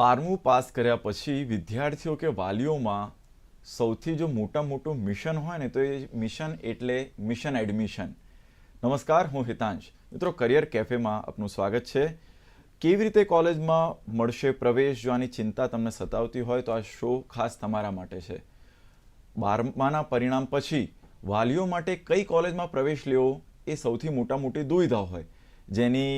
બારમું પાસ કર્યા પછી વિદ્યાર્થીઓ કે વાલીઓમાં સૌથી જો મોટા મોટું મિશન હોય ને, તો એ મિશન એટલે મિશન એડમિશન. નમસ્કાર, હું હિતાંશ. મિત્રો, કરિયર કેફેમાં આપનું સ્વાગત છે. કેવી રીતે કોલેજમાં મળશે પ્રવેશ જો ચિંતા તમને સતાવતી હોય, તો આ શો ખાસ તમારા માટે છે. બારમાના પરિણામ પછી વાલીઓ માટે કઈ કોલેજમાં પ્રવેશ લેવો એ સૌથી મોટા મોટી દુવિધા હોય. જેની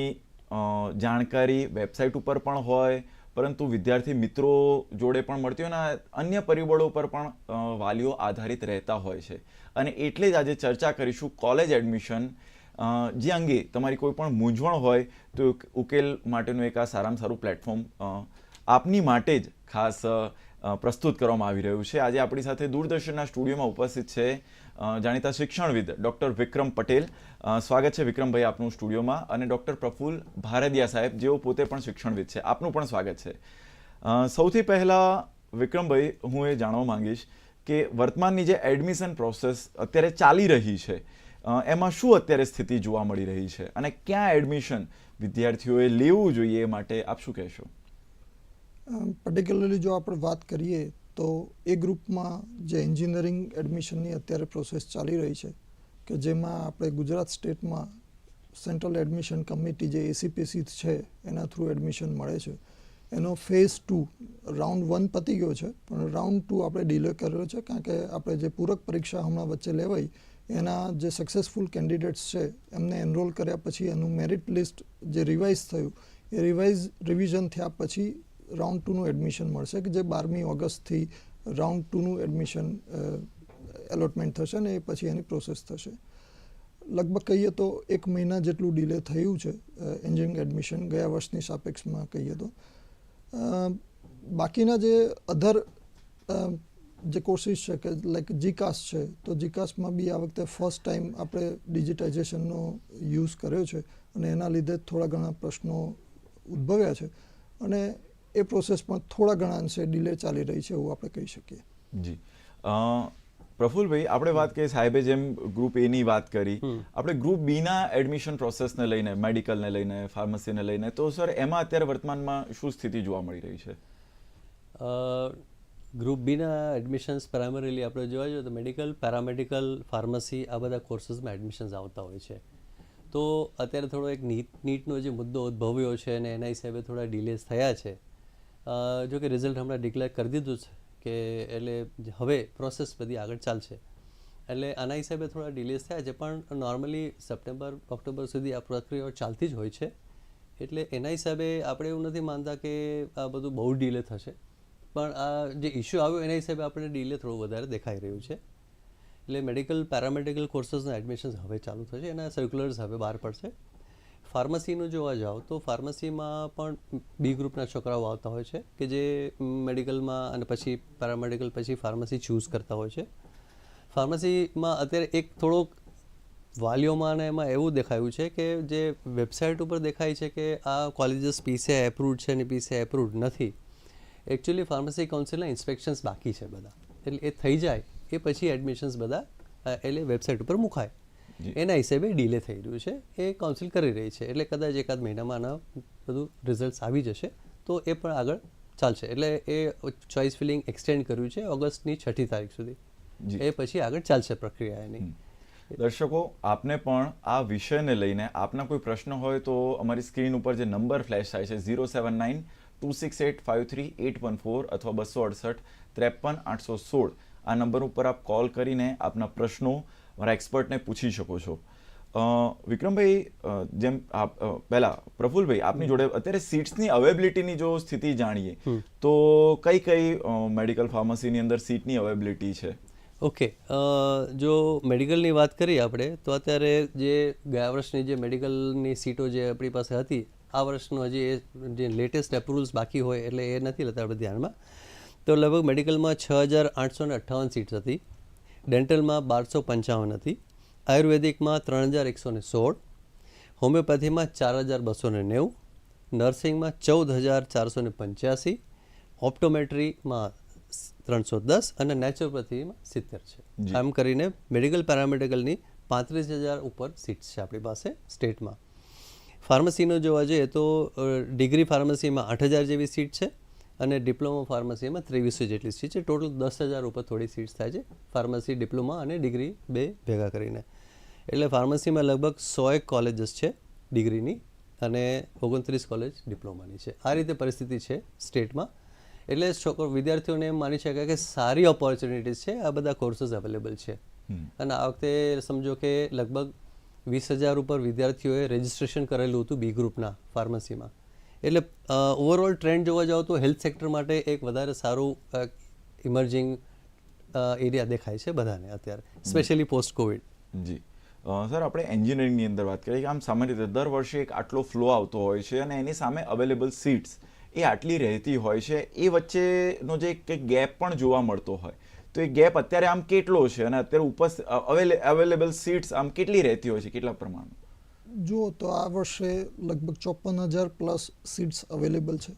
જાણકારી વેબસાઇટ ઉપર પણ હોય પરંતુ વિદ્યાર્થી મિત્રો જોડે પણ મળતી હોય અને અન્ય પરિબળો પર પણ વાલીઓ આધારિત રહેતા હોય છે. અને એટલે જ આજે ચર્ચા કરીશું કોલેજ એડમિશન. જે અંગે તમારી કોઈ પણ મૂંઝવણ હોય તો ઉકેલ માટેનું એક આ સારામાં સારું પ્લેટફોર્મ આપની માટે જ ખાસ પ્રસ્તુત કરવામાં આવી રહ્યું છે. આજે આપણી સાથે દૂરદર્શનના સ્ટુડિયોમાં ઉપસ્થિત છે જાણીતા શિક્ષણવિદ ડૉક્ટર વિક્રમ પટેલ. સ્વાગત છે વિક્રમભાઈ આપનું સ્ટુડિયોમાં અને ડૉક્ટર પ્રફુલ ભારદિયા સાહેબ, જેઓ પોતે પણ શિક્ષણવિદ છે. આપનું પણ સ્વાગત છે. સૌથી પહેલાં વિક્રમભાઈ, હું એ જાણવા માંગીશ કે વર્તમાનની જે એડમિશન પ્રોસેસ અત્યારે ચાલી રહી છે એમાં શું અત્યારે સ્થિતિ જોવા મળી રહી છે અને ક્યાં એડમિશન વિદ્યાર્થીઓએ લેવું જોઈએ એ માટે આપ શું કહેશો? પર્ટિક્યુલરલી જો આપણે વાત કરીએ તો એ ગ્રુપમાં જે એન્જિનિયરિંગ એડમિશનની અત્યારે પ્રોસેસ ચાલી રહી છે, કે જેમાં આપણે ગુજરાત સ્ટેટમાં સેન્ટ્રલ એડમિશન કમિટી જે એસીપીસી છે, એના થ્રુ એડમિશન મળે છે. એનો ફેઝ ટુ રાઉન્ડ વન પતી ગયો છે, પણ રાઉન્ડ ટુ આપણે ડિલે કર્યો છે, કારણ કે આપણે જે પૂરક પરીક્ષા હમણાં વચ્ચે લેવાઈ, એના જે સક્સેસફુલ કેન્ડિડેટ્સ છે, એમને એનરોલ કર્યા પછી એનું મેરિટ લિસ્ટ જે રિવાઇઝ થયું, એ રિવાઇઝ રિવિઝન થયા પછી રાઉન્ડ ટુનું એડમિશન મળશે કે જે બારમી ઓગસ્ટથી રાઉન્ડ ટુનું એડમિશન એલોટમેન્ટ થશે ને એ પછી એની પ્રોસેસ થશે. લગભગ કહીએ તો એક મહિના જેટલું ડિલે થયું છે એન્જિનિયરિંગ એડમિશન ગયા વર્ષની સાપેક્ષમાં કહીએ તો. બાકીના જે અધર જે કોર્સિસ છે કે લાઈક જીકાસ છે, તો જીકાસમાં બી આ વખતે ફર્સ્ટ ટાઈમ આપણે ડિજિટાઇઝેશનનો યુઝ કર્યો છે અને એના લીધે થોડા ઘણા પ્રશ્નો ઉદ્ભવ્યા છે. અને એ પ્રોસેસ પણ થોડા ઘણા અંશે ડિલે ચાલી રહી છે એવું આપણે કહી શકીએ. જી. અ, પ્રફુલભાઈ આપણે વાત કરીએ સાહેબે જેમ ગ્રુપ એની વાત કરી. આપણે ગ્રુપ બીના એડમિશન પ્રોસેસને લઈને મેડિકલને લઈને ફાર્મસીને લઈને તો સર એમાં અત્યારે વર્તમાનમાં શું સ્થિતિ જોવા મળી રહી છે? ગ્રુપ બીના એડમિશન્સ પ્રાઇમરીલી આપણે જોવા જોઈએ તો મેડિકલ પેરામેડિકલ ફાર્મસી આ બધા કોર્સીસમાં એડમિશન્સ આવતા હોય છે. તો અત્યારે થોડો એક નીટ નીટનો જે મુદ્દો ઉદ્ભવ્યો છે અને એના હિસાબે થોડા ડિલેસ થયા છે. જો કે રિઝલ્ટ હમણાં ડિક્લેર કરી દીધું છે કે એટલે હવે પ્રોસેસ બધી આગળ ચાલશે. એટલે આના હિસાબે થોડા ડિલેસ થયા છે, પણ નોર્મલી સપ્ટેમ્બર ઓક્ટોબર સુધી આ પ્રક્રિયાઓ ચાલતી જ હોય છે. એટલે એના હિસાબે આપણે એવું નથી માનતા કે આ બધું બહુ ડીલે થશે. પણ આ જે ઇસ્યુ આવ્યો એના હિસાબે આપણે ડીલે થોડું વધારે દેખાઈ રહ્યું છે. એટલે મેડિકલ પેરામેડિકલ કોર્સીસના એડમિશન્સ હવે ચાલુ થશે, એના સર્ક્યુલર્સ હવે બહાર પડશે. ફાર્મસીનું જોવા જાઓ તો ફાર્મસીમાં પણ બી ગ્રુપના છોકરાઓ આવતા હોય છે કે જે મેડિકલમાં અને પછી પેરામેડિકલ પછી ફાર્મસી ચૂઝ કરતા હોય છે. ફાર્મસીમાં અત્યારે એક થોડોક વાલીઓમાં અને એમાં એવું દેખાયું છે કે જે વેબસાઇટ ઉપર દેખાય છે કે આ કોલેજીસ પીસે એપ્રુવડ છે અને પીસે એપ્રુવડ નથી. એકચ્યુઅલી ફાર્મસી કાઉન્સિલના ઇન્સ્પેક્શન્સ બાકી છે બધા. એટલે એ થઈ જાય, એ પછી એડમિશન્સ બધા એટલે વેબસાઇટ ઉપર મુકાય. એના હિસાબે ડીલે થઈ રહ્યું છે. એ કાઉન્સિલ કરી રહી છે. એટલે કદાચ એકાદ મહિનામાં આના બધું રિઝલ્ટ આવી જશે તો એ પણ આગળ ચાલશે. એટલે એ ચોઇસ ફિલિંગ એક્સટેન્ડ કર્યું છે ઓગસ્ટની છઠ્ઠી તારીખ સુધી. એ પછી આગળ ચાલશે પ્રક્રિયા એની. દર્શકો આપને પણ આ વિષયને લઈને આપના કોઈ પ્રશ્ન હોય તો અમારી સ્ક્રીન ઉપર જે નંબર ફ્લેશ થાય છે zero seven nine two six eight five three eight one four અથવા બસો અડસઠ ત્રેપન આઠસો સોળ આ નંબર ઉપર આપ કોલ કરીને આપના પ્રશ્નો મારા એક્સપર્ટને પૂછી શકો છો. વિક્રમભાઈ જેમ આપ પહેલાં પ્રફુલભાઈ આપની જોડે અત્યારે સીટ્સની અવેબિલિટીની જો સ્થિતિ જાણીએ તો કઈ કઈ મેડિકલ ફાર્મસીની અંદર સીટની અવેબિલિટી છે? ઓકે જો મેડિકલની વાત કરીએ આપણે તો અત્યારે જે ગયા વર્ષની જે મેડિકલની સીટો જે આપણી પાસે હતી આ વર્ષનું હજી જે લેટેસ્ટ એપ્રુવલ્સ બાકી હોય એટલે એ નથી લેતા આપણે ધ્યાનમાં. તો લગભગ મેડિકલમાં છ હજાર આઠસો ને અઠ્ઠાવન સીટ્સ હતી. ડેન્ટલમાં બારસો પંચાવન હતી આયુર્વેદિકમાં ત્રણ હજાર એકસો ને સોળ હોમિયોપેથીમાં ચાર હજાર બસો ને નેવું નર્સિંગમાં ચૌદ હજાર ચારસો ને પંચ્યાસી ઓપ્ટોમેટ્રીમાં ત્રણસો દસ અને નેચરોપેથીમાં સિત્તેર છે. આમ કરીને મેડિકલ પેરામેડિકલની પાંત્રીસ હજાર ઉપર સીટ્સ છે આપણી પાસે સ્ટેટમાં. ફાર્મસીનો જોવા જઈએ તો ડિગ્રી ફાર્મસીમાં આઠ હજાર જેવી સીટ છે. અને ડિપ્લોમા ફાર્મસીમાં ત્રેવીસો જેટલી સીટ છે. ટોટલ દસ હજાર ઉપર થોડી સીટ્સ થાય છે. ફાર્મસી ડિપ્લોમા અને ડિગ્રી બે ભેગા કરીને. એટલે ફાર્મસીમાં લગભગ સો એક કોલેજીસ છે ડિગ્રીની અને ઓગણત્રીસ કોલેજ ડિપ્લોમાની છે. આ રીતે પરિસ્થિતિ છે સ્ટેટમાં એટલે છોકરો વિદ્યાર્થીઓને એમ માની શકાય કે સારી ઓપોર્ચ્યુનિટીઝ છે. આ બધા કોર્સીસ અવેલેબલ છે. અને આ વખતે સમજો કે લગભગ વીસ હજાર ઉપર વિદ્યાર્થીઓએ રજિસ્ટ્રેશન કરેલું હતું બી ગ્રુપના ફાર્મસીમાં એટલે ઓવરઓલ ટ્રેન્ડ જોવા જાઓ તો હેલ્થ સેક્ટર માટે એક વધારે સારું ઇમર્જિંગ એરિયા દેખાય છે બધાને અત્યારે સ્પેશિયલી પોસ્ટ કોવિડ જી. સર આપણે એન્જિનિયરિંગની અંદર વાત કરીએ કે આમ સામાન્ય રીતે દર વર્ષે એક આટલો ફ્લો આવતો હોય છે અને એની સામે અવેલેબલ સીટ્સ એ આટલી રહેતી હોય છે એ વચ્ચેનો જે એક ગેપ પણ જોવા મળતો હોય. તો એ ગેપ અત્યારે આમ કેટલો છે અને અત્યારે ઉપર અવેલેબલ સીટ્સ આમ કેટલી રહેતી હોય છે કેટલા પ્રમાણમાં? જુઓ તો આ વર્ષે લગભગ ચોપન હજાર પ્લસ સીટ્સ અવેલેબલ છે.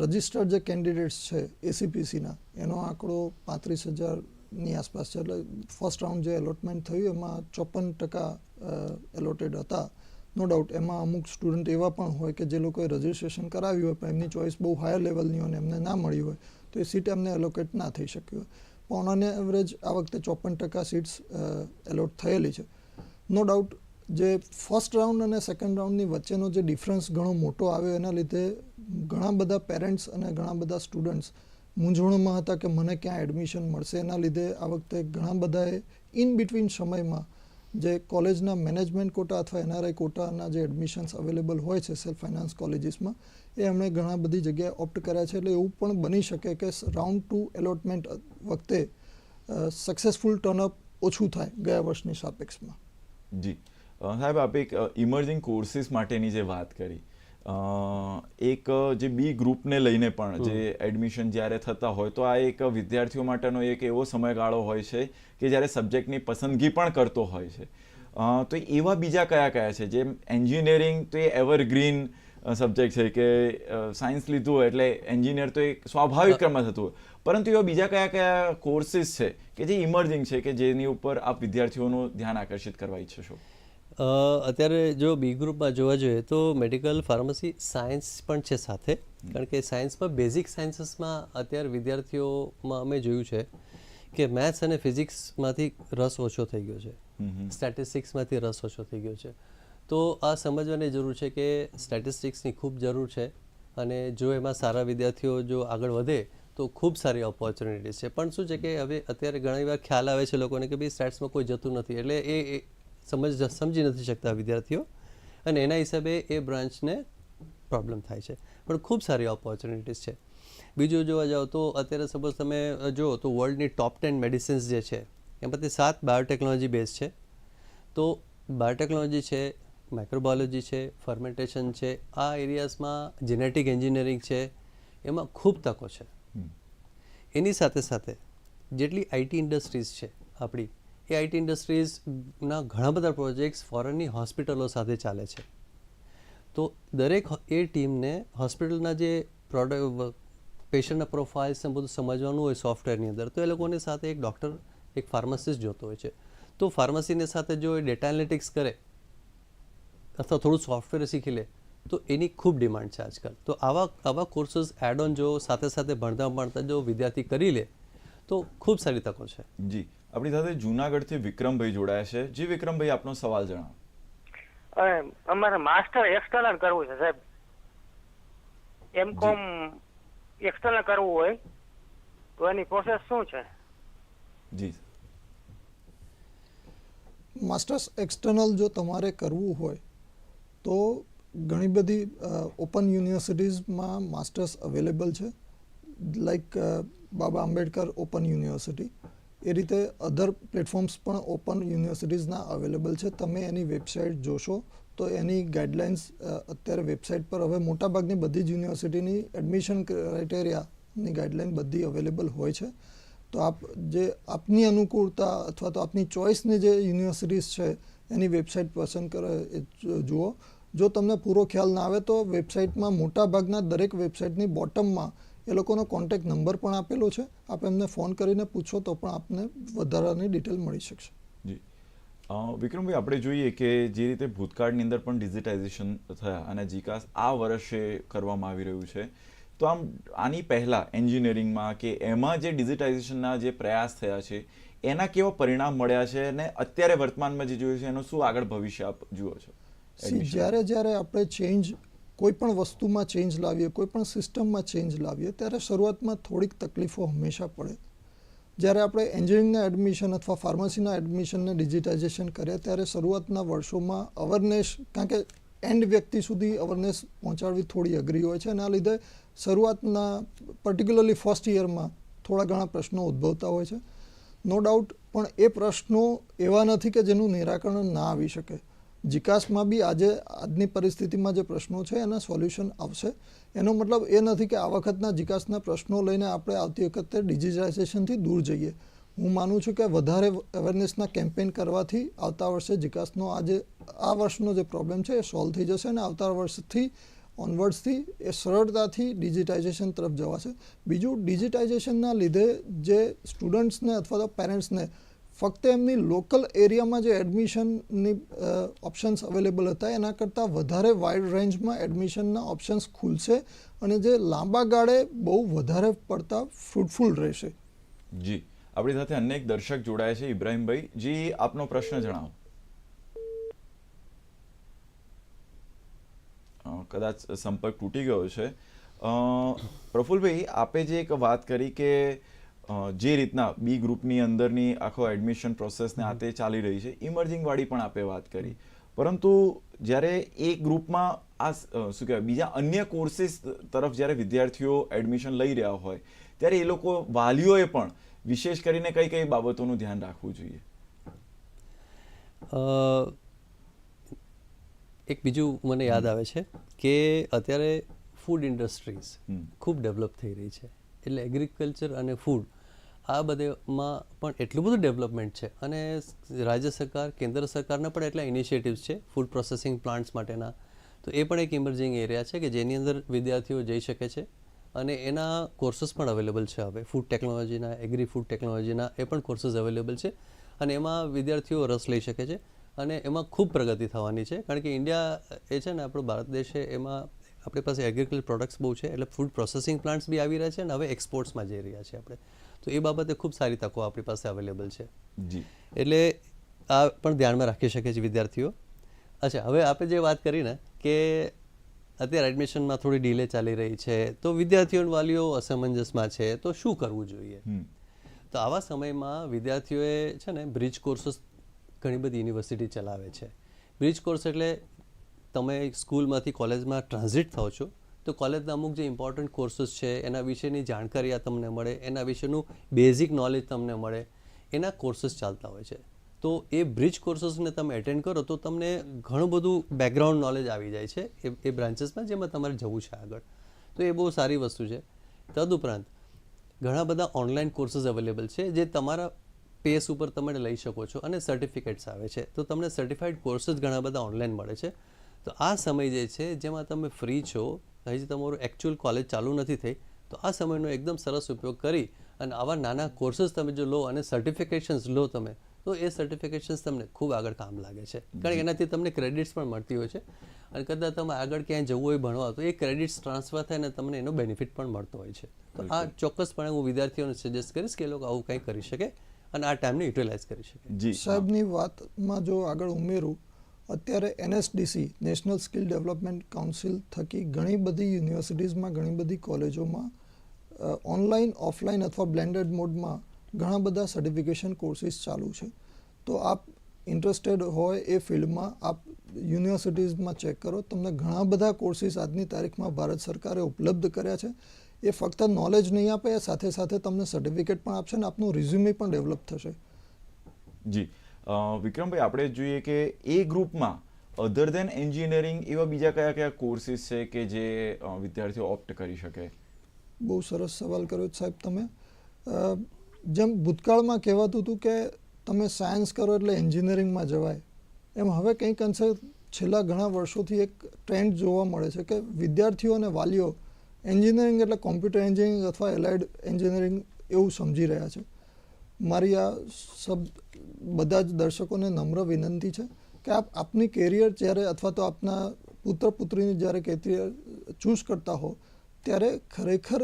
રજિસ્ટર્ડ જે કેન્ડિડેટ્સ છે એસીપીસીના એનો આંકડો પાંત્રીસ હજારની આસપાસ છે. એટલે ફર્સ્ટ રાઉન્ડ જે એલોટમેન્ટ થયું, એમાં ચોપન ટકા એલોટેડ હતા. નો ડાઉટ એમાં અમુક સ્ટુડન્ટ એવા પણ હોય કે જે લોકોએ રજિસ્ટ્રેશન કરાવ્યું હોય, પણ એમની ચોઇસ બહુ હાયર લેવલની હોય અને એમને ના મળી હોય, તો એ સીટ એમને એલોકેટ ના થઈ શકી હોય. પણ ઓન એવરેજ આ વખતે ચોપન ટકા સીટ્સ એલોટ થયેલી છે. નો ડાઉટ જે ફર્સ્ટ રાઉન્ડ અને સેકન્ડ રાઉન્ડની વચ્ચેનો જે ડિફરન્સ ઘણો મોટો આવ્યો, એના લીધે ઘણા બધા પેરેન્ટ્સ અને ઘણા બધા સ્ટુડન્ટ્સ મૂંઝવણમાં હતા કે મને ક્યાં એડમિશન મળશે. એના લીધે આ વખતે ઘણા બધાએ ઇન બિટવીન સમયમાં જે કોલેજના મેનેજમેન્ટ કોટા અથવા એનઆરઆઈ કોટાના જે એડમિશન્સ અવેલેબલ હોય છે સેલ્ફ ફાઇનાન્સ કોલેજીસમાં એ એમણે ઘણા બધી જગ્યાએ ઓપ્ટ કર્યા છે. એટલે એવું પણ બની શકે કે રાઉન્ડ ટુ એલોટમેન્ટ વખતે સક્સેસફુલ ટર્નઅપ ઓછું થાય ગયા વર્ષની સાપેક્ષમાં. જી. સાહેબ આપે એક ઇમર્જિંગ કોર્સિસ માટેની જે વાત કરી એક જે બી ગ્રુપને લઈને પણ જે એડમિશન જ્યારે થતા હોય તો આ એક વિદ્યાર્થીઓ માટેનો એક એવો સમયગાળો હોય છે કે જ્યારે સબ્જેક્ટની પસંદગી પણ કરતો હોય છે. તો એવા બીજા કયા કયા છે? જેમ એન્જિનિયરિંગ તો એ એવરગ્રીન સબ્જેક્ટ છે કે સાયન્સ લીધું હોય એટલે એન્જિનિયર તો એક સ્વાભાવિક ક્રમમાં થતું હોય. પરંતુ એવા બીજા કયા કયા કોર્સિસ છે કે જે ઇમર્જિંગ છે કે જેની ઉપર આપ વિદ્યાર્થીઓનું ધ્યાન આકર્ષિત કરવા ઈચ્છો છો? અ, અત્યારે જો બી ગ્રુપમાં જોવા જોઈએ તો મેડિકલ ફાર્મસી સાયન્સ પણ છે સાથે. કારણ કે સાયન્સમાં બેઝિક સાયન્સીસમાં અત્યારે વિદ્યાર્થીઓમાં અમે જોયું છે કે મેથ્સ અને ફિઝિક્સમાંથી રસ ઓછો થઈ ગયો છે. સ્ટેટિસ્ટિક્સમાંથી રસ ઓછો થઈ ગયો છે. તો આ સમજવાની જરૂર છે કે સ્ટેટિસ્ટિક્સની ખૂબ જરૂર છે અને જો એમાં સારા વિદ્યાર્થીઓ જો આગળ વધે તો ખૂબ સારી ઓપોર્ચ્યુનિટીઝ છે. પણ શું છે કે હવે અત્યારે ઘણી વાર ખ્યાલ આવે છે લોકોને કે ભાઈ સ્ટેટ્સમાં કોઈ જતું નથી. એટલે એ એ સમજ સમજી નથી શકતા વિદ્યાર્થીઓ. અને એના હિસાબે એ બ્રાન્ચને પ્રોબ્લેમ થાય છે. પણ ખૂબ સારી ઓપોર્ચ્યુનિટીઝ છે. બીજું જોવા જાઓ તો અત્યારે સપોઝ તમે જુઓ તો વર્લ્ડની ટોપ ટેન મેડિસિન્સ જે છે એમાંથી સાત બાયોટેકનોલોજી બેઝ છે. તો બાયોટેકનોલોજી છે માઇક્રોબાયોલોજી છે ફર્મેન્ટેશન છે આ એરિયાઝમાં જેનેટિક એન્જિનિયરિંગ છે એમાં ખૂબ તકો છે. એની સાથે સાથે જેટલી આઈટી ઇન્ડસ્ટ્રીઝ છે આપણી એ આઈટી ઇન્ડસ્ટ્રીઝના ઘણા બધા પ્રોજેક્ટ્સ ફોરેનની હોસ્પિટલો સાથે ચાલે છે. તો દરેક એ ટીમને હોસ્પિટલના જે પ્રોડક્ટ, પેશન્ટના પ્રોફાઇલ્સ ને બધું સમજવાનું હોય સોફ્ટવેરની અંદર, તો એ લોકોની સાથે એક ડૉક્ટર, એક ફાર્માસિસ્ટ જોતો હોય છે. તો ફાર્મસીની સાથે જો એ ડેટા એનાલિટિક્સ કરે, અથવા થોડું સોફ્ટવેર શીખી લે, તો એની ખૂબ ડિમાન્ડ છે આજકાલ. તો આવા આવા કોર્સીસ એડ ઓન જો સાથે સાથે ભણતા ભણતા જો વિદ્યાર્થી કરી લે, તો ખૂબ સારી તકો છે. જી. આપણી સાથે જુનાગઢથી વિક્રમભાઈ જોડાયા છે. જી વિક્રમભાઈ આપનો સવાલ જણાવો. અમારે માસ્ટર એક્સટર્નલ કરવું છે સાહેબ. એમ કોમ એક્સટર્નલ કરવું હોય તો એની પ્રોસેસ શું છે? જી. માસ્ટર્સ એક્સટર્નલ જો તમારે કરવું હોય તો ઘણી બધી ઓપન યુનિવર્સિટીઝમાં માસ્ટર્સ અવેલેબલ છે. Like Baba Ambedkar open university એ રીતે અધર પ્લેટફોર્મ્સ પણ ઓપન યુનિવર્સિટીઝના અવેલેબલ છે. તમે એની વેબસાઇટ જોશો તો એની ગાઈડલાઇન્સ અત્યારે વેબસાઇટ પર હવે મોટાભાગની બધી જ યુનિવર્સિટીની એડમિશન ક્રાઇટેરિયાની ગાઈડલાઇન બધી અવેલેબલ હોય છે. તો આપ જે આપની અનુકૂળતા અથવા તો આપની ચોઇસની જે યુનિવર્સિટીઝ છે, એની વેબસાઇટ પસંદ કરે, એ જુઓ. જો તમને પૂરો ખ્યાલ ના આવે તો વેબસાઇટમાં મોટાભાગના દરેક વેબસાઇટની બોટમમાં એ લોકોનો કોન્ટેક્ટ નંબર પણ આપેલો છે. આપ એમને ફોન કરીને પૂછો તો પણ આપને વધારાની ડિટેલ મળી શકશે. જી. વિક્રમભાઈ આપણે જોઈએ કે જે રીતે ભૂતકાળની અંદર પણ ડિજિટાઇઝેશન થયા અને જીકાસ આ વર્ષે કરવામાં આવી રહ્યું છે. તો આમ આની પહેલાં એન્જિનિયરિંગમાં કે એમાં જે ડિજિટાઇઝેશનના જે પ્રયાસ થયા છે એના કેવા પરિણામ મળ્યા છે અને અત્યારે વર્તમાનમાં જે જોયું છે એનું શું આગળ ભવિષ્ય આપ જુઓ છો? જ્યારે જ્યારે આપણે ચેન્જ કોઈ પણ વસ્તુમાં ચેન્જ લાવીએ, કોઈ પણ સિસ્ટમમાં ચેન્જ લાવીએ, ત્યારે શરૂઆતમાં થોડીક તકલીફો હંમેશા પડે. જ્યારે આપણે એન્જિનિયરિંગના એડમિશન અથવા ફાર્મસીના એડમિશનને ડિજિટાઇઝેશન કર્યા ત્યારે શરૂઆતના વર્ષોમાં અવેરનેસ કારણ કે એન્ડ વ્યક્તિ સુધી અવેરનેસ પહોંચાડવી થોડી અઘરી હોય છે એના લીધે શરૂઆતના પર્ટિક્યુલરલી ફર્સ્ટ યરમાં થોડા ઘણા પ્રશ્નો ઉદ્ભવતા હોય છે. નો ડાઉટ પણ એ પ્રશ્નો એવા નથી કે જેનું નિરાકરણ ના આવી શકે. જીકાસમાં બી આજે આજની પરિસ્થિતિમાં જે પ્રશ્નો છે એના સોલ્યુશન આવશે. એનો મતલબ એ નથી કે આ વખતના જીકાસના પ્રશ્નો લઈને આપણે આવતી વખતે ડિજિટાઇઝેશનથી દૂર જઈએ. હું માનું છું કે વધારે અવેરનેસના કેમ્પેન કરવાથી આવતા વર્ષે જીકાસનો આજે આ વર્ષનો જે પ્રોબ્લેમ છે એ સોલ્વ થઈ જશે અને આવતા વર્ષથી ઓનવર્ડ્સથી એ સરળતાથી ડિજિટાઇઝેશન તરફ જવાશે. બીજું, ડિજિટાઇઝેશનના લીધે જે સ્ટુડન્ટ્સને અથવા તો પેરેન્ટ્સને ફક્ત એમની લોકલ એરિયામાં જે એડમિશનની ઓપ્શન્સ અવેલેબલ હતા, એના કરતાં વધારે વાઇડ રેન્જમાં એડમિશનના ઓપ્શન્સ ખુલશે અને જે લાંબા ગાળે બહુ વધારે પડતા ફ્રૂટફુલ રહેશે. જી. આપણી સાથે અન્ય એક દર્શક જોડાયા છે. ઇબ્રાહીમભાઈ, જી, આપનો પ્રશ્ન જણાવો. કદાચ સંપર્ક તૂટી ગયો છે. પ્રફુલભાઈ, આપે જે એક વાત કરી કે જે રીતના બી ગ્રુપની અંદરની આખો એડમિશન પ્રોસેસને આ તે ચાલી રહી છે ઇમર્જિંગવાળી પણ આપે વાત કરી. પરંતુ જ્યારે એ ગ્રુપમાં આ શું કહેવાય બીજા અન્ય કોર્સીસ તરફ જ્યારે વિદ્યાર્થીઓ એડમિશન લઈ રહ્યા હોય ત્યારે એ લોકો વાલીઓએ પણ વિશેષ કરીને કઈ કઈ બાબતોનું ધ્યાન રાખવું જોઈએ? એક બીજું મને યાદ આવે છે કે અત્યારે ફૂડ ઇન્ડસ્ટ્રીઝ ખૂબ ડેવલપ થઈ રહી છે. એટલે એગ્રીકલ્ચર અને ફૂડ આ બધેમાં પણ એટલું બધું ડેવલપમેન્ટ છે અને રાજ્ય સરકાર, કેન્દ્ર સરકારના પણ એટલા ઇનિશિયેટિવ્સ છે ફૂડ પ્રોસેસિંગ પ્લાન્ટ્સ માટેના. તો એ પણ એક ઇમર્જિંગ એરિયા છે કે જેની અંદર વિદ્યાર્થીઓ જઈ શકે છે અને એના કોર્સીસ પણ અવેલેબલ છે હવે. ફૂડ ટેકનોલોજીના એગ્રી ફૂડ ટેકનોલોજીના એ પણ કોર્સીસ અવેલેબલ છે અને એમાં વિદ્યાર્થીઓ રસ લઈ શકે છે અને એમાં ખૂબ પ્રગતિ થવાની છે. કારણ કે ઇન્ડિયા એ છે ને આપણો ભારત દેશ છે એમાં આપણી પાસે એગ્રીકલ્ચર પ્રોડક્ટ્સ બહુ છે એટલે ફૂડ પ્રોસેસિંગ પ્લાન્ટ્સ બી આવી રહ્યા છે અને હવે એક્સપોર્ટ્સમાં જઈ રહ્યા છે આપણે. તો એ બાબતે ખૂબ સારી તકો આપણી પાસે અવેલેબલ છે. જી. એટલે આ પણ ધ્યાનમાં રાખી શકે છે વિદ્યાર્થીઓ. અચ્છા હવે આપણે જે વાત કરીને કે અત્યારે એડમિશનમાં થોડી ડીલે ચાલી રહી છે તો વિદ્યાર્થીઓ વાલીઓ અસમંજસમાં છે તો શું કરવું જોઈએ? તો આવા સમયમાં વિદ્યાર્થીઓએ છે ને બ્રિજ કોર્સીસ ઘણી બધી યુનિવર્સિટી ચલાવે છે. બ્રિજ કોર્સ એટલે તમે સ્કૂલમાંથી કોલેજમાં ટ્રાન્ઝિટ થાઓ છો તો કોલેજના અમુક જે ઇમ્પોર્ટન્ટ કોર્સીસ છે, એના વિશેની જાણકારી આ તમને મળે, એના વિશેનું બેઝિક નોલેજ તમને મળે, એના કોર્સીસ ચાલતા હોય છે. તો એ બ્રિજ કોર્સીસને તમે એટેન્ડ કરો તો તમને ઘણું બધું બેકગ્રાઉન્ડ નોલેજ આવી જાય છે, એ એ બ્રાન્ચીસમાં જેમાં તમારે જવું છે આગળ. તો એ બહુ સારી વસ્તુ છે. તદુપરાંત, ઘણા બધા ઓનલાઈન કોર્સીસ અવેલેબલ છે જે તમારા પેસ ઉપર તમે લઈ શકો છો અને સર્ટિફિકેટ્સ આવે છે. તો તમને સર્ટિફાઈડ કોર્સીસ ઘણા બધા ઓનલાઈન મળે છે. તો આ સમય જે છે જેમાં તમે ફ્રી છો હજી તમારું એકચ્યુઅલ કોલેજ ચાલુ નથી થઈ તો આ સમયનો એકદમ સરસ ઉપયોગ કરી અને આવા નાના કોર્સીસ તમે જો લો અને સર્ટિફિકેશન્સ લો તમે તો એ સર્ટિફિકેશન્સ તમને ખૂબ આગળ કામ લાગે છે. કારણ કે એનાથી તમને ક્રેડિટ્સ પણ મળતી હોય છે. અને કદાચ તમે આગળ ક્યાંય જવું હોય ભણવા તો એ ક્રેડિટ્સ ટ્રાન્સફર થાય અને તમને એનો બેનિફિટ પણ મળતો હોય છે. તો આ ચોક્કસપણે હું વિદ્યાર્થીઓને સજેસ્ટ કરીશ કે એ લોકો આવું કંઈ કરી શકે અને આ ટાઈમને યુટિલાઇઝ કરી શકે. જી. સાહેબની વાતમાં જો આગળ ઉમેરું અત્યારે NSDC, national skill development council થકી ઘણી બધી યુનિવર્સિટીઝમાં, ઘણી બધી કોલેજોમાં ઓનલાઈન, ઓફલાઈન અથવા બ્લેન્ડેડ મોડમાં ઘણા બધા સર્ટિફિકેશન કોર્સિસ ચાલુ છે. તો આપ ઇન્ટરેસ્ટેડ હોય એ ફિલ્ડમાં આપ યુનિવર્સિટીઝમાં ચેક કરો. તમને ઘણા બધા કોર્સીસ આજની તારીખમાં ભારત સરકારે ઉપલબ્ધ કર્યા છે. એ ફક્ત નોલેજ નહીં આપે, એ સાથે સાથે તમને સર્ટિફિકેટ પણ આપશે ને આપનું રિઝ્યુમે પણ ડેવલપ થશે. જી. વિક્રમભાઈ, આપણે જોઈએ કે એ ગ્રુપમાં અધર દેન એન્જિનિયરિંગ એવા બીજા કયા કયા કોર્સીસ છે કે જે વિદ્યાર્થીઓ ઓપ્ટ કરી શકે? બહુ સરસ સવાલ કર્યો સાહેબ તમે. જેમ ભૂતકાળમાં કહેવાતું હતું કે તમે સાયન્સ કરો એટલે એન્જિનિયરિંગમાં જવાય. એમ હવે કંઈક અંશે છેલ્લા ઘણા વર્ષોથી એક ટ્રેન્ડ જોવા મળે છે કે વિદ્યાર્થીઓ અને વાલીઓ એન્જિનિયરિંગ એટલે કોમ્પ્યુટર એન્જિનિયરિંગ અથવા એલાઇડ એન્જિનિયરિંગ એવું સમજી રહ્યા છે. મારી આ સબ, બધા જ દર્શકોને નમ્ર વિનંતી છે કે આપ આપની કેરિયર જ્યારે અથવા તો આપના પુત્ર પુત્રીની જ્યારે કેરિયર ચૂઝ કરતા હો, ત્યારે ખરેખર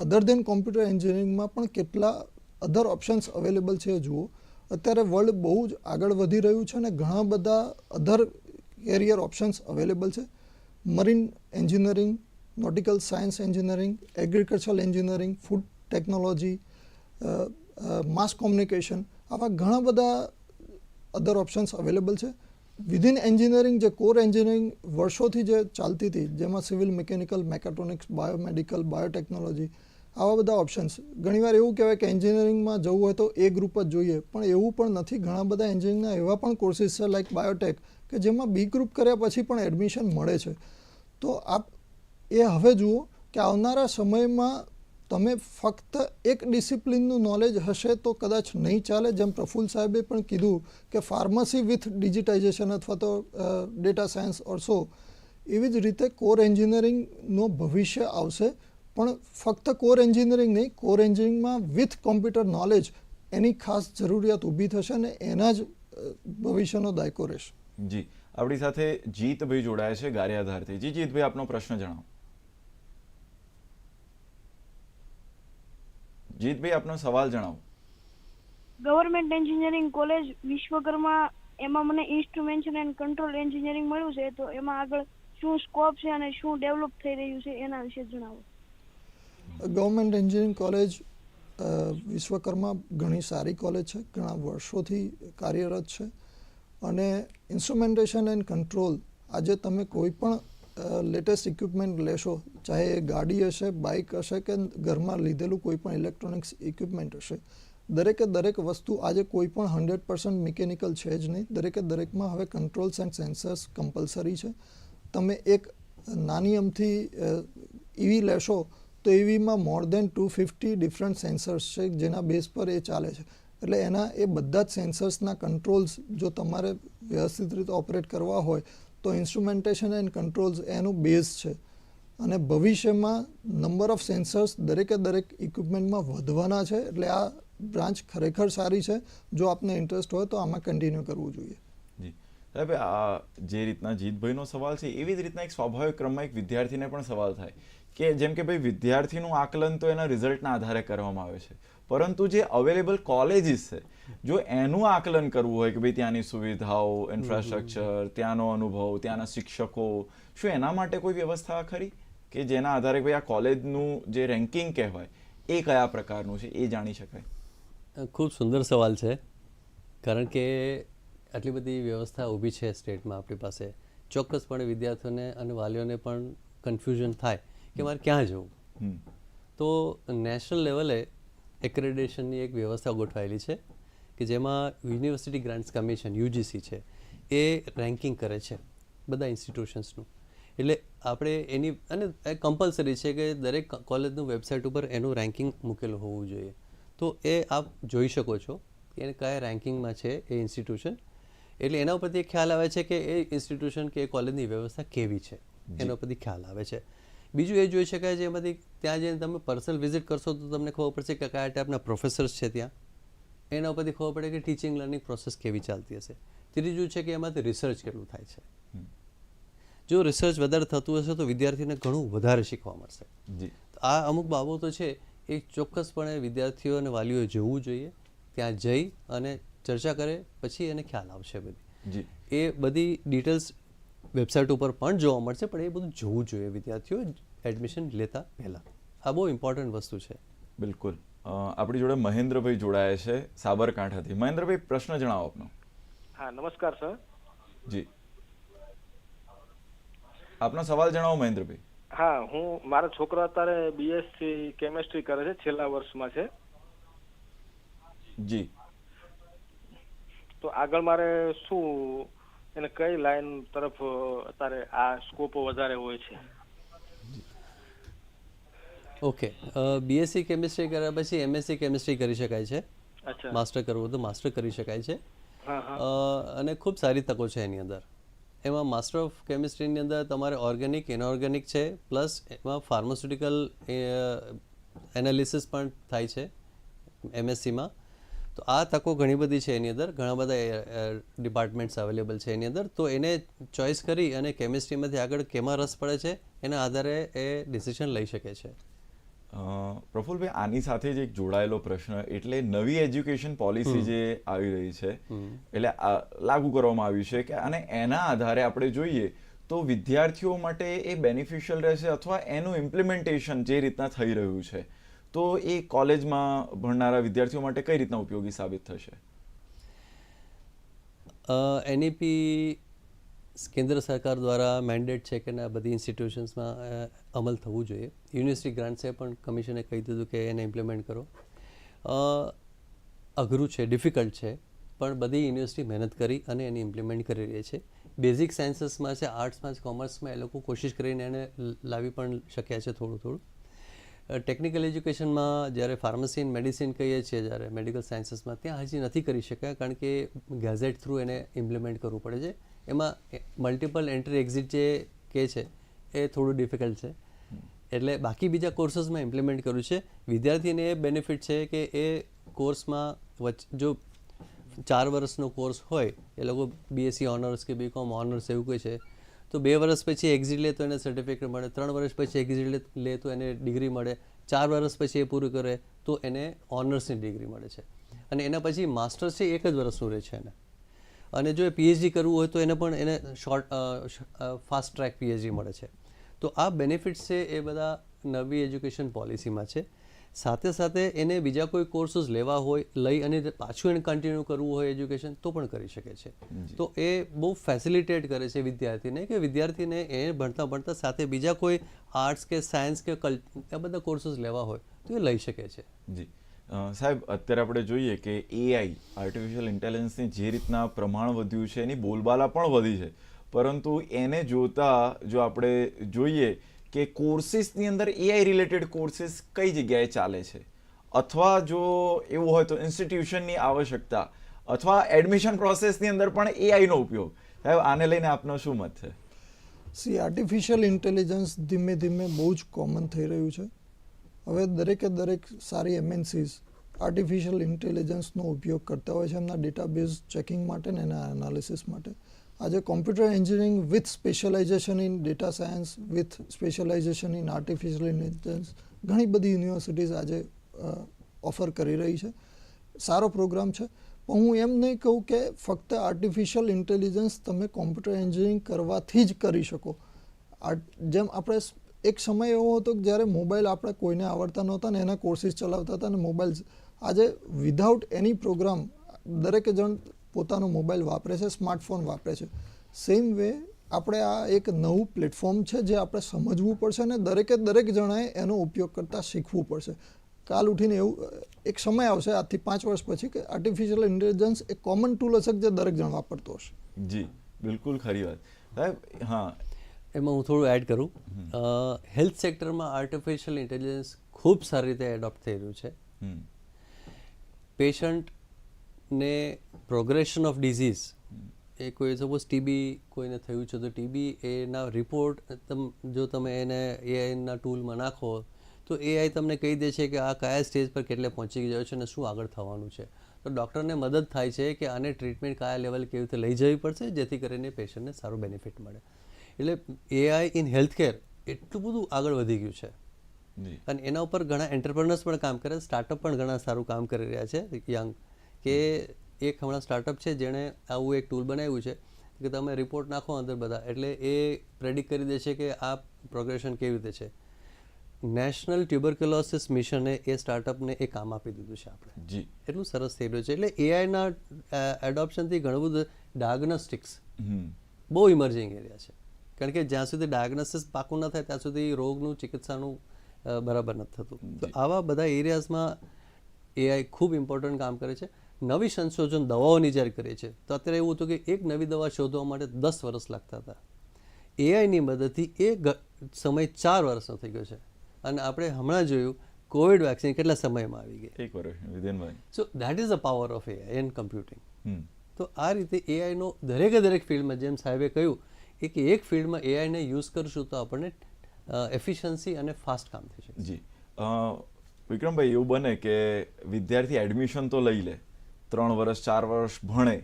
અધર દેન કોમ્પ્યુટર એન્જિનિયરિંગમાં પણ કેટલા અધર ઓપ્શન્સ અવેલેબલ છે જુઓ. અત્યારે વર્લ્ડ બહુ જ આગળ વધી રહ્યું છે અને ઘણા બધા અધર કેરિયર ઓપ્શન્સ અવેલેબલ છે. Marine engineering nautical science engineering agricultural engineering food technology mass communication આવા ઘણા બધા અધર ઓપ્શન્સ અવેલેબલ છે. વિધિન એન્જિનિયરિંગ જે કોર એન્જિનિયરિંગ વર્ષોથી જે ચાલતી હતી, જેમાં civil mechanical mechatronics biomedical biotechnology આવા બધા ઓપ્શન્સ ઘણીવાર એવું કહેવાય કે એન્જિનિયરિંગમાં જવું હોય તો એ ગ્રુપ જ જોઈએ, પણ એવું પણ નથી. ઘણા બધા એન્જિનિયરિંગના એવા પણ કોર્સિસ છે લાઈક બાયોટેક કે જેમાં બી ગ્રુપ કર્યા પછી પણ એડમિશન મળે છે. તો આપ એ હવે જુઓ કે આવનારા સમયમાં તમે ફક્ત એક ડિસિપ્લિનનું નોલેજ હશે તો કદાચ નહીં ચાલે. જેમ પ્રફુલ સાહેબે પણ કીધું કે ફાર્મસી વિથ ડિજિટાઇઝેશન અથવા તો ડેટા સાયન્સ ઓર સો એવી જ રીતે કોર એન્જિનિયરિંગનો ભવિષ્ય આવશે. પણ ફક્ત કોર એન્જિનિયરિંગ નહીં કોર એન્જિનિયરિંગમાં વિથ કોમ્પ્યુટર નોલેજ એની ખાસ જરૂરિયાત ઊભી થશે અને એના જ ભવિષ્યનો દાયકો રહેશે. જી. આપણી સાથે જીતભાઈ જોડાયા છે, ગારિયાધારથી. જી, જીતભાઈ, આપનો પ્રશ્ન જણાવો. જીતભાઈ આપનો સવાલ જણાવો. ગવર્મેન્ટ એન્જિનિયરિંગ કોલેજ વિશ્વકર્મા એમાં મને ઇન્સ્ટ્રુમેન્ટેશન એન્ડ કંટ્રોલ એન્જિનિયરિંગ મળ્યું છે તો એમાં આગળ શું સ્કોપ છે અને શું ડેવલપ થઈ રહ્યું છે એના વિશે જણાવો. ગવર્મેન્ટ એન્જિનિયરિંગ કોલેજ વિશ્વકર્મા ઘણી સારી કોલેજ છે ઘણા વર્ષોથી કાર્યરત છે. અને ઇન્સ્ટ્રુમેન્ટેશન એન્ડ કંટ્રોલ આજે તમે કોઈ પણ લેટેસ્ટ ઇક્વિપમેન્ટ લેશો, ચાહે એ ગાડી હશે, બાઇક હશે કે ઘરમાં લીધેલું કોઈ પણ ઇલેક્ટ્રોનિક્સ ઇક્વિપમેન્ટ હશે. દરેકે દરેક વસ્તુ આજે કોઈ પણ હંડ્રેડ પર્સન્ટ મિકેનિકલ છે જ નહીં. દરેકે દરેકમાં હવે કંટ્રોલ્સ એન્ડ સેન્સર્સ કમ્પલસરી છે. તમે એક નાની અમથી ઈવી લેશો તો ઇવીમાં more than two fifty different sensors છે જેના બેઝ પર એ ચાલે છે. એટલે એના એ બધા જ સેન્સર્સના કંટ્રોલ્સ જો તમારે વ્યવસ્થિત રીતે ઓપરેટ કરવા હોય તો ઇન્સ્ટ્રુમેન્ટેશન એન્ડ કંટ્રોલ્સ એનું બેઝ છે. અને ભવિષ્યમાં નંબર ઓફ સેન્સર્સ દરેકે દરેક ઇક્વિપમેન્ટમાં વધવાના છે, એટલે આ બ્રાન્ચ ખરેખર સારી છે. જો આપને ઇન્ટરેસ્ટ હોય તો આમાં કન્ટિન્યુ કરવું જોઈએ. જી. સાહેબ આ જે રીતના જીતભાઈનો સવાલ છે, એવી જ રીતના એક સ્વાભાવિક ક્રમમાં એક વિદ્યાર્થીને પણ સવાલ થાય કે જેમ કે ભાઈ વિદ્યાર્થીનું આકલન તો એના રિઝલ્ટના આધારે કરવામાં આવે છે. પરંતુ જે અવેલેબલ કોલેજીસ છે જો એનું આકલન કરવું હોય કે ભાઈ ત્યાંની સુવિધાઓ ઇન્ફ્રાસ્ટ્રક્ચર ત્યાંનો અનુભવ ત્યાંના શિક્ષકો શું એના માટે કોઈ વ્યવસ્થા ખરી? કે જેના આધારે ભાઈ આ કોલેજનું જે રેન્કિંગ કહેવાય એ કયા પ્રકારનું છે એ જાણી શકાય? ખૂબ સુંદર સવાલ છે કારણ કે આટલી બધી વ્યવસ્થા ઊભી છે સ્ટેટમાં આપણી પાસે. ચોક્કસપણે વિદ્યાર્થીઓને અને વાલીઓને પણ કન્ફ્યુઝન થાય કે મારે ક્યાં જવું? તો નેશનલ લેવલે એક્રેડિટેશનની એક વ્યવસ્થા ગોઠવાયેલી છે કે જેમાં યુનિવર્સિટી ગ્રાન્ટ્સ કમિશન યુજીસી છે એ રેન્કિંગ કરે છે બધા ઇન્સ્ટિટ્યુશન્સનું એટલે આપણે એની અને કમ્પલસરી છે કે દરેક કોલેજનું વેબસાઇટ ઉપર એનું રેન્કિંગ મૂકેલું હોવું જોઈએ. તો એ આપ જોઈ શકો છો કે એને કયા રેન્કિંગમાં છે એ ઇન્સ્ટિટ્યુશન એટલે એના ઉપરથી ખ્યાલ આવે છે કે એ ઇન્સ્ટિટ્યુશન કે એ કોલેજની વ્યવસ્થા કેવી છે. એના ઉપરથી ખ્યાલ આવે છે. બીજું એ જોઈ શકાય છે એમાંથી ત્યાં જઈને તમે પર્સનલ વિઝિટ કરશો તો તમને ખબર પડશે કે કયા ટાઈપના પ્રોફેસર્સ છે ત્યાં. એના ઉપરથી ખબર પડે કે ટીચિંગ લર્નિંગ પ્રોસેસ કેવી ચાલતી હશે. ત્રીજું છે કે એમાંથી રિસર્ચ કેટલું થાય છે. જો રિસર્ચ વધારે થતું હશે તો વિદ્યાર્થીને ઘણું વધારે શીખવા મળશે. આ અમુક બાબતો છે એ ચોક્કસપણે વિદ્યાર્થીઓ અને વાલીઓ જવું જોઈએ. ત્યાં જઈ અને ચર્ચા કરે પછી એને ખ્યાલ આવશે બધી. એ બધી ડિટેલ્સ વેબસાઇટ ઉપર પણ જોવા મળશે પણ એ બધું જોવું જોઈએ વિદ્યાર્થીઓ એડમિશન લેતા પહેલાં. આ બહુ ઇમ્પોર્ટન્ટ વસ્તુ છે. બિલકુલ. આપણી જોડે મહેન્દ્રભાઈ જોડાયા છે સાબરકાંઠાથી. મહેન્દ્રભાઈ પ્રશ્ન જણાવો આપનો. હા નમસ્કાર સર. જી. આપનો સવાલ જણાવો મહેન્દ્રભાઈ. હા હું મારો છોકરો અત્યારે બીએસસી કેમેસ્ટ્રી કરે છે છેલ્લા વર્ષમાં છે. જી. તો આગળ મારે શું એને કઈ લાઈન તરફ અત્યારે આ સ્કોપો વધારે હોય છે? ઓકે બીએસસી કેમિસ્ટ્રી કર્યા પછી એમએસસી કેમિસ્ટ્રી કરી શકાય છે. અચ્છા. માસ્ટર કરવું તો માસ્ટર કરી શકાય છે. અને ખૂબ સારી તકો છે એની અંદર. એમાં માસ્ટર ઓફ કેમિસ્ટ્રીની અંદર તમારે ઓર્ગેનિક ઇનઓર્ગેનિક છે પ્લસ એમાં ફાર્માસ્યુટિકલ એનાલિસિસ પણ થાય છે એમએસસીમાં તો આ તકો ઘણી બધી છે એની અંદર. ઘણા બધા ડિપાર્ટમેન્ટ્સ અવેલેબલ છે એની અંદર. તો એને ચોઇસ કરી અને કેમિસ્ટ્રીમાંથી આગળ કેમાં રસ પડે છે એના આધારે એ ડિસિઝન લઈ શકે છે. પ્રફુલભાઈ આની સાથે જ એક જોડાયેલો પ્રશ્ન એટલે નવી એજ્યુકેશન પોલિસી જે આવી રહી છે એટલે લાગુ કરવામાં આવી છે કે અને એના આધારે આપણે જોઈએ તો વિદ્યાર્થીઓ માટે એ બેનિફિશિયલ રહેશે અથવા એનું ઇમ્પ્લિમેન્ટેશન જે રીતના થઈ રહ્યું છે તો એ કોલેજમાં ભણનારા વિદ્યાર્થીઓ માટે કઈ રીતના ઉપયોગી સાબિત થશે? એનઈપી કેન્દ્ર સરકાર દ્વારા મેન્ડેટ છે કે ના બધી ઇન્સ્ટિટ્યુશન્સમાં અમલ થવું જોઈએ. યુનિવર્સિટી ગ્રાન્ટ્સે પણ કમિશને કહી દીધું કે એને ઇમ્પ્લિમેન્ટ કરો. અઘરું છે ડિફિકલ્ટ છે, પણ બધી યુનિવર્સિટી મહેનત કરી અને એને ઇમ્પ્લિમેન્ટ કરી રહી છે. બેઝિક સાયન્સીસમાં છે આર્ટ્સમાં છે કોમર્સમાં એ લોકો કોશિશ કરીને એને લાવી પણ શક્યા છે થોડું થોડું. ટેકનિકલ એજ્યુકેશનમાં જ્યારે ફાર્મસી એન્ડ મેડિસિન કહીએ છીએ, જ્યારે મેડિકલ સાયન્સીસમાં ત્યાં હજી નથી કરી શકાય, કારણ કે ગેઝેટ થ્રુ એને ઇમ્પ્લિમેન્ટ કરવું પડે છે. એમાં મલ્ટિપલ એન્ટ્રી એક્ઝિટ જે કે છે, એ થોડું ડિફિકલ્ટ છે. એટલે બાકી બીજા કોર્સીસમાં ઇમ્પ્લિમેન્ટ કર્યું છે. વિદ્યાર્થીને એ બેનિફિટ છે કે એ કોર્સમાં વચ્ચે જો ચાર વર્ષનો કોર્સ હોય, એ લોકો બીએસસી ઓનર્સ કે બીકોમ ઓનર્સ એવું કોઈ છે, તો બે વર્ષ પછી એક્ઝિટ લે તો એને સર્ટિફિકેટ મળે, ત્રણ વર્ષ પછી એક્ઝિટ લે લે તો એને ડિગ્રી મળે, ચાર વર્ષ પછી એ પૂરું કરે તો એને ઓનર્સની ડિગ્રી મળે છે. અને એના પછી માસ્ટર્સ છે એક જ વર્ષનું રહે છે એને. અને જો એ પીએચડી કરવું હોય તો એને પણ એને શોર્ટ ફાસ્ટ ટ્રેક પીએચડી મળે છે. તો આ બેનિફિટ્સ છે એ બધા નવી એજ્યુકેશન પોલિસીમાં છે. સાથે સાથે એને બીજા કોઈ કોર્સીસ લેવા હોય લઈ અને પાછું એને કન્ટિન્યુ કરવું હોય એજ્યુકેશન તો પણ કરી શકે છે. તો એ બહુ ફેસિલિટેટ કરે છે વિદ્યાર્થીને કે વિદ્યાર્થીને એ ભણતા ભણતા સાથે બીજા કોઈ આર્ટ્સ કે સાયન્સ કે કલ આ બધા કોર્સીસ લેવા હોય તો એ લઈ શકે છે. જી. સાહેબ, અત્યારે આપણે જોઈએ કે એઆઈ આર્ટિફિશિયલ ઇન્ટેલિજન્સની જે રીતના પ્રમાણ વધ્યું છે, એની બોલબાલા પણ વધી છે. પરંતુ એને જોતા જો આપણે જોઈએ કે કોર્સિસની અંદર એઆઈ રિલેટેડ કોર્સિસ કઈ જગ્યાએ ચાલે છે? અથવા જો એવું હોય તો ઇન્સ્ટિટ્યુશનની આવશ્યકતા, અથવા એડમિશન પ્રોસેસની અંદર પણ એઆઈનો ઉપયોગ. સાહેબ, આને લઈને આપનો શું મત છે? સી આર્ટિફિશિયલ ઇન્ટેલિજન્સ ધીમે ધીમે બહુ જ કોમન થઈ રહ્યું છે. હવે દરેકે દરેક સારી એમએનસીસ આર્ટિફિશિયલ ઇન્ટેલિજન્સનો ઉપયોગ કરતા હોય છે એમના ડેટાબેઝ ચેકિંગ માટે ને એના એનાલિસિસ માટે. આજે computer engineering with specialisation in data science with specialisation in artificial intelligence ઘણી બધી યુનિવર્સિટીઝ આજે ઓફર કરી રહી છે. સારો પ્રોગ્રામ છે. પણ હું એમ નહીં કહું કે ફક્ત આર્ટિફિશિયલ ઇન્ટેલિજન્સ તમે કોમ્પ્યુટર એન્જિનિયરિંગ કરવાથી જ કરી શકો. જેમ આપણે એક સમય એવો હતો કે જ્યારે મોબાઈલ આપણે કોઈને આવડતા નહોતા ને એના કોર્સિસ ચલાવતા હતા અને મોબાઈલ આજે વિધાઉટ એની પ્રોગ્રામ દરેક જણ પોતાનો મોબાઈલ વાપરે છે સ્માર્ટફોન વાપરે છે. સેમ વે આપણે આ એક નવું પ્લેટફોર્મ છે જે આપણે સમજવું પડશે અને દરેકે દરેક જણાએ એનો ઉપયોગ કરતાં શીખવું પડશે. કાલ ઉઠીને એવું, એક સમય આવશે આજથી પાંચ વર્ષ પછી કે આર્ટિફિશિયલ ઇન્ટેલિજન્સ એક કોમન ટૂલ હશે જે દરેક જણ વાપરતો હશે. જી, બિલકુલ ખરી વાત. સાહેબ, હા એમાં હું થોડું એડ કરું. હેલ્થ સેક્ટરમાં આર્ટિફિશિયલ ઇન્ટેલિજન્સ ખૂબ સારી રીતે એડોપ્ટ થઈ રહ્યું છે. પેશન્ટને પ્રોગ્રેશન ઓફ ડિઝીઝ એ કોઈ સપોઝ ટીબી કોઈને થયું છે તો ટીબી એના રિપોર્ટ તમ જો તમે એને એઆઈના ટૂલમાં નાખો તો એઆઈ તમને કહી દે છે કે આ કયા સ્ટેજ પર કેટલે પહોંચી ગયો છે અને શું આગળ થવાનું છે. તો ડૉક્ટરને મદદ થાય છે કે આને ટ્રીટમેન્ટ કયા લેવલ કેવી રીતે લઈ જવી પડશે જેથી કરીને પેશન્ટને સારું બેનિફિટ મળે. એટલે એઆઈ ઇન હેલ્થ કેર એટલું બધું આગળ વધી ગયું છે. અને એના ઉપર ઘણા એન્ટરપ્રનર્સ પણ કામ કરે સ્ટાર્ટઅપ પણ ઘણા સારું કામ કરી રહ્યા છે યંગ કે એક હમણાં સ્ટાર્ટઅપ છે જેણે આવું એક ટૂલ બનાવ્યું છે કે તમે રિપોર્ટ નાખો અંદર બધા. એટલે એ પ્રેડિક્ટ કરી દે છે કે આ પ્રોગ્રેશન કેવી રીતે છે. નેશનલ ટ્યુબરક્યુલોસિસ મિશને એ સ્ટાર્ટઅપને એ કામ આપી દીધું છે આપણે. જી. એટલું સરસ થઈ રહ્યું છે. એટલે એઆઈના એડોપ્શનથી ઘણું બધું ડાયગ્નોસ્ટિક્સ બહુ ઇમર્જિંગ એરિયા છે. કારણ કે જ્યાં સુધી ડાયગ્નોસિસ પાકું ન થાય ત્યાં સુધી રોગનું ચિકિત્સાનું બરાબર નથી થતું. તો આવા બધા એરિયાઝમાં એઆઈ ખૂબ ઇમ્પોર્ટન્ટ કામ કરે છે. નવી સંશોધન દવાઓની જ્યારે કરે છે. તો અત્યારે એવું હતું કે એક નવી દવા શોધવા માટે દસ વર્ષ લાગતા હતા. એઆઈની મદદથી એ સમય ચાર વર્ષનો થઈ ગયો છે. અને આપણે હમણાં જોયું કોવિડ વેક્સિન કેટલા સમયમાં આવી ગઈ. એક વર્ષ so that is a power of AI and computing તો આ રીતે એઆઈનો દરેકે દરેક ફિલ્ડમાં જેમ સાહેબે કહ્યું એ કે એક ફિલ્ડમાં એઆઈને યુઝ કરશું તો આપણને એફિશિયન્સી અને ફાસ્ટ કામ થશે જી અ, વિક્રમભાઈ એવું બને કે વિદ્યાર્થી એડમિશન તો લઈ લે ત્રણ વર્ષ ચાર વર્ષ ભણે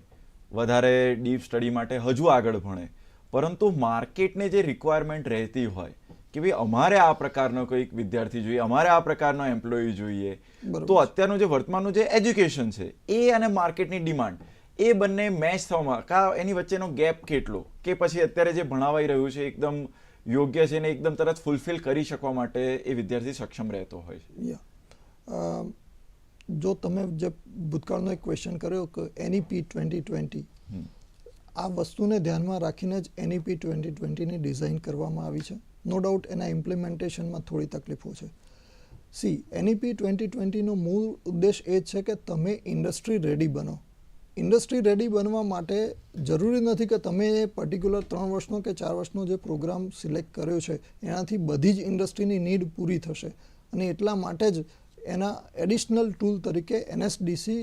વધારે ડીપ સ્ટડી માટે હજુ આગળ ભણે પરંતુ માર્કેટને જે રિક્વાયરમેન્ટ રહેતી હોય કે ભાઈ અમારે આ પ્રકારનો કોઈક વિદ્યાર્થી જોઈએ અમારે આ પ્રકારનો એમ્પ્લોય જોઈએ. તો અત્યારનું જે વર્તમાનનું જે એજ્યુકેશન છે એ અને માર્કેટની ડિમાન્ડ એ બંને મેચ થવામાં કા એની વચ્ચેનો ગેપ કેટલો? કે પછી અત્યારે જે ભણાવાઈ રહ્યું છે એકદમ યોગ્ય છે ને એકદમ તરત ફૂલફિલ કરી શકવા માટે એ વિદ્યાર્થી સક્ષમ રહેતો હોય છે? યા જો તમે જે ભૂતકાળનો એક ક્વેશ્ચન કર્યો કે એનઈપી ટ્વેન્ટી ટ્વેન્ટી આ વસ્તુને ધ્યાનમાં રાખીને જ એનઈપી ટ્વેન્ટી ટ્વેન્ટીની ડિઝાઇન કરવામાં આવી છે. નો ડાઉટ એના ઇમ્પ્લિમેન્ટેશનમાં થોડી તકલીફો છે. સી એનઈપી ટ્વેન્ટી ટ્વેન્ટીનો મૂળ ઉદ્દેશ એ છે કે તમે ઇન્ડસ્ટ્રી રેડી બનો. ઇન્ડસ્ટ્રી રેડી બનવા માટે જરૂરી નથી કે તમે એ પર્ટિક્યુલર ત્રણ વર્ષનો કે ચાર વર્ષનો જે પ્રોગ્રામ સિલેક્ટ કર્યો છે, એનાથી બધી જ ઇન્ડસ્ટ્રીની નીડ પૂરી થશે. અને એટલા માટે જ એના એડિશનલ ટૂલ તરીકે એનએસડીસી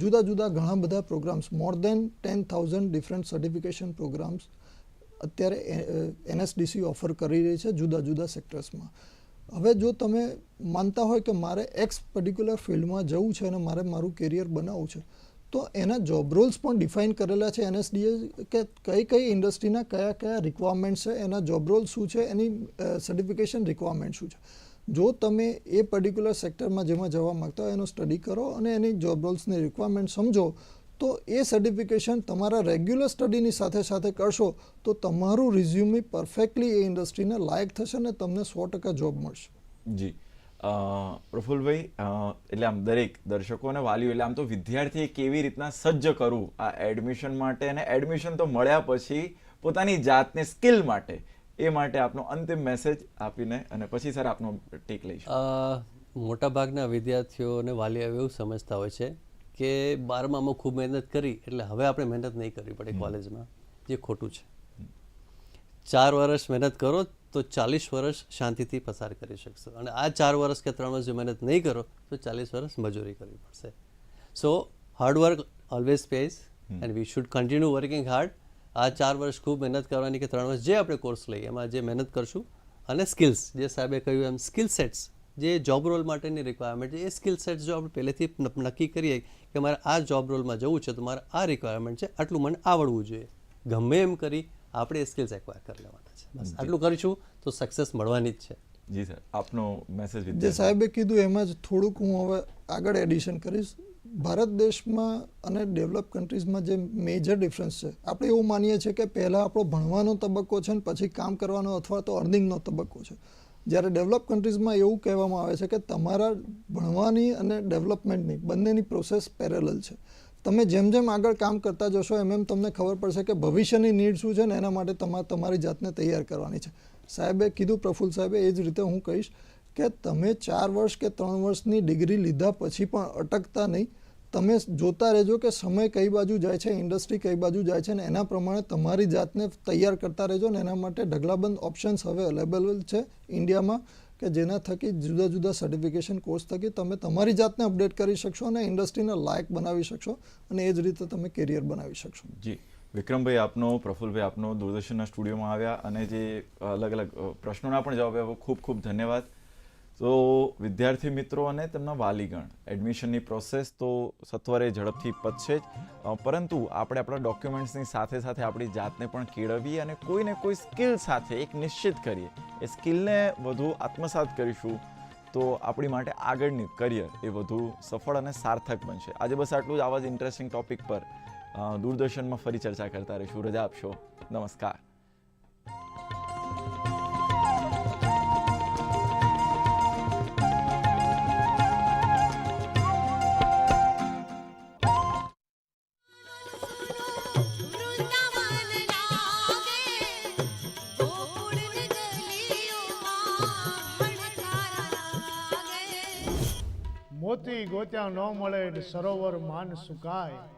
જુદા જુદા ઘણા બધા programmes more than ten thousand different certification programmes અત્યારે એનએસડીસી ઓફર કરી રહી છે જુદા જુદા સેક્ટર્સમાં હવે જો તમે માનતા હોય કે મારે એક્સ પર્ટિક્યુલર ફિલ્ડમાં જવું છે અને મારે મારું કેરિયર બનાવવું છે તો એના જોબ રોલ્સ પણ ડિફાઇન કરેલા છે એનએસડીએ કે કઈ કઈ ઇન્ડસ્ટ્રીના કયા કયા રિક્વાયરમેન્ટ છે, એના જોબ રોલ શું છે, એની સર્ટિફિકેશન રિક્વાયરમેન્ટ શું છે. જો તમે એ પર્ટિક્યુલર સેક્ટરમાં જેમાં જવા માંગતા હોય એનો સ્ટડી કરો અને એની જોબ રોલ્સની રિક્વાયરમેન્ટ સમજો, તો એ સર્ટિફિકેશન તમારા રેગ્યુલર સ્ટડીની સાથે સાથે કરશો, તો તમારું રિઝ્યુમી પરફેક્ટલી એ ઇન્ડસ્ટ્રીને લાયક થશે અને તમને સો ટકા જોબ મળશે. જી. અ, પ્રફુલ્લભાઈ એટલે આમ દરેક દર્શકો અને વાલીઓ એટલે આમ તો વિદ્યાર્થીએ કેવી રીતના સજ્જ કરવું આ એડમિશન માટે અને એડમિશન તો મળ્યા પછી પોતાની જાતને સ્કિલ માટે. એ માટે આપનો અંતિમ મેસેજ આપીને અને પછી સર આપનો ટેક લઈશું. મોટાભાગના વિદ્યાર્થીઓ અને વાલીઓ એવું સમજતા હોય છે કે બારમામાં ખૂબ મહેનત કરી એટલે હવે આપણે મહેનત નહીં કરવી પડે કોલેજમાં જે ખોટું છે. ચાર વર્ષ મહેનત કરો તો ચાલીસ વર્ષ શાંતિથી પસાર કરી શકશો. અને આ ચાર વર્ષ કે ત્રણ વર્ષ જો મહેનત નહીં કરો તો ચાલીસ વર્ષ મજૂરી કરવી પડશે. So hard work always pays and we should continue working hard આ ચાર વર્ષ ખૂબ મહેનત કરવાની કે ત્રણ વર્ષ જે આપણે કોર્સ લઈએ એમાં જે મહેનત કરશું અને સ્કિલ્સ જે સાહેબે કહ્યું એમ સ્કિલ સેટ્સ જે જોબ રોલ માટેની રિક્વાયરમેન્ટ છે એ સ્કિલ સેટ્સ જો આપણે પહેલેથી નક્કી કરીએ કે મારે આ જોબ રોલમાં જવું છે તો મારે આ રિક્વાયરમેન્ટ છે આટલું મને આવડવું જોઈએ. ગમે એમ કરી આપણે એ સ્કિલ્સ એક્વાયર કરી લેવાના. બસ આટલું કરીશું તો સક્સેસ મળવાની જ છે. જી સર આપનો મેસેજ જે સાહેબે કીધું એમાં જ થોડુંક હું હવે આગળ એડિશન કરીશ. ભારત દેશમાં અને ડેવલપ કન્ટ્રીઝમાં જે મેજર ડિફરન્સ છે આપણે એવું માનીએ છીએ કે પહેલાં આપણો ભણવાનો તબક્કો છે ને પછી કામ કરવાનો અથવા તો અર્નિંગનો તબક્કો છે. જ્યારે ડેવલપ કન્ટ્રીઝમાં એવું કહેવામાં આવે છે કે તમારા ભણવાની અને ડેવલપમેન્ટની બંનેની પ્રોસેસ પેરેલલ છે. તમે જેમ જેમ આગળ કામ કરતા જશો, એમ એમ તમને ખબર પડશે કે ભવિષ્યની નીડ શું છે ને એના માટે તમારે તમારી જાતને તૈયાર કરવાની છે. સાહેબે કીધું, પ્રફુલ્લ સાહેબે એ જ રીતે હું કહીશ કે તમે ચાર વર્ષ કે ત્રણ વર્ષની ડિગ્રી લીધા પછી પણ અટકતા નહીં. તમે જોતા રહેજો કે સમય કઈ બાજુ જાય છે, ઇન્ડસ્ટ્રી કઈ બાજુ જાય છે ને એના પ્રમાણે તમારી જાતને તૈયાર કરતા રહેજો ને એના માટે ઢગલાબંધ ઓપ્શન્સ હવે અવેલેબલ છે ઇન્ડિયામાં. કે જેના થકી જુદા જુદા સર્ટિફિકેશન કોર્સ થકી તમે તમારી જાતને અપડેટ કરી શકશો અને ઇન્ડસ્ટ્રીને લાયક બનાવી શકશો અને એ જ રીતે તમે કેરિયર બનાવી શકશો. જી. વિક્રમભાઈ, આપનો, પ્રફુલભાઈ, આપનો દૂરદર્શનના સ્ટુડિયોમાં આવ્યા અને જે અલગ અલગ પ્રશ્નોના પણ જવાબ આપ્યા. ખૂબ ખૂબ ધન્યવાદ. તો વિદ્યાર્થી મિત્રો અને તેમના વાલીગણ એડમિશનની પ્રોસેસ તો સત્વરે ઝડપથી પતશે જ. પરંતુ આપણે આપણા ડોક્યુમેન્ટ્સની સાથે સાથે આપણી જાતને પણ કેળવીએ અને કોઈને કોઈ સ્કિલ સાથે એક નિશ્ચિત કરીએ. એ સ્કિલને વધુ આત્મસાત કરીશું તો આપણી માટે આગળની કરિયર એ વધુ સફળ અને સાર્થક બનશે. આજે બસ આટલું જ. આવા જ ઇન્ટરેસ્ટિંગ ટોપિક પર દૂરદર્શનમાં ફરી ચર્ચા કરતા રહીશું. રજા આપશો. નમસ્કાર. ગોત્યા ન મળે સરોવર માન સુકાય.